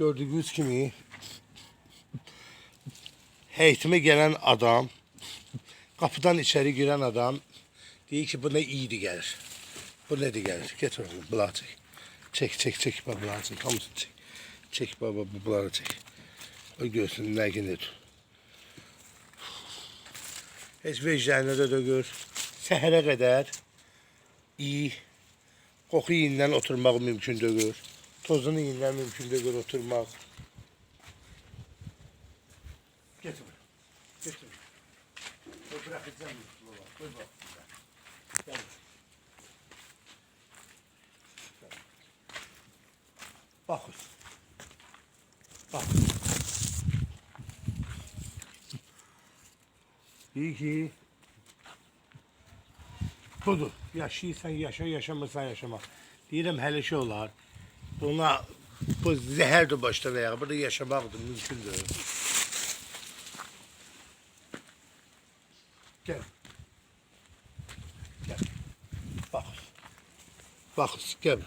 Gördüğünüz kimi heyetime gelen adam, kapıdan içeri giren adam deyir ki bu ne iyiydi gelir. Bu ne de gelir. Getir oğlum bulağı çek. Çek çek çek bulağı çek. Hamısını çek. Çek baba bu bulağı çek. O göğsünün nəyini tut. Heç vecdanına da dögür. Səhərə qədər iyi qoxu iyindən oturmaq mümkün deyil. Tozun iyindən mümkün deyil oturmaq. Getir. Getir. Koy bırakacağım. Koy bak. Gel. Bak. Bak. İyi ki budur. Yaşayırsan yaşa, yaşamırsan yaşama. Deyirəm hələ şey olar. Buna bu zəhərdir başda və ya burada yaşamaqdır, mümkündür. Gel. Gel. Bak. Bak, gel.